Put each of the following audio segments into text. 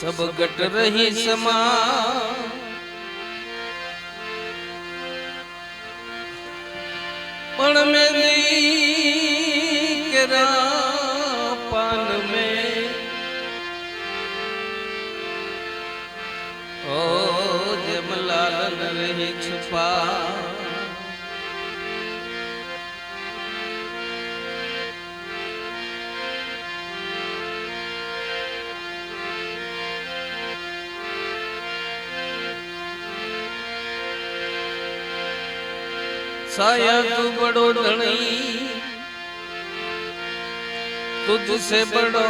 सब गट रही समा पण में दी के पान में ओ जमलाल न रही छुपा સાયા તું બડો ધણી તુજસે બડો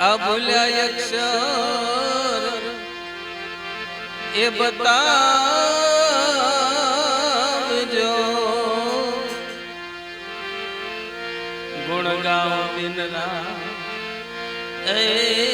આ ભૂલ્યા અક્ષર એ બતાવજો. ગુણ ગાઓ દિન રાત એ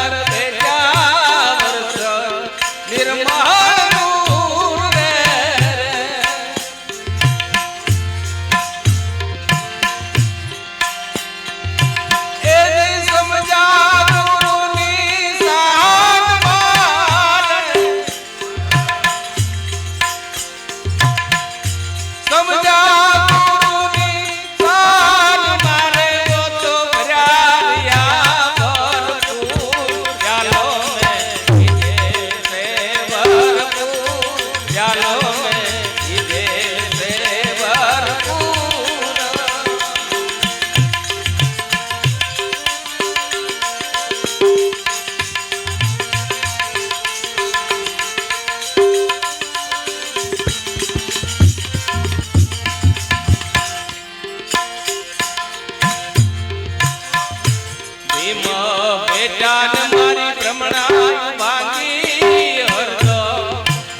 બેટા મારી ભ્રમણા બાકી હરતો.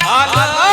આલા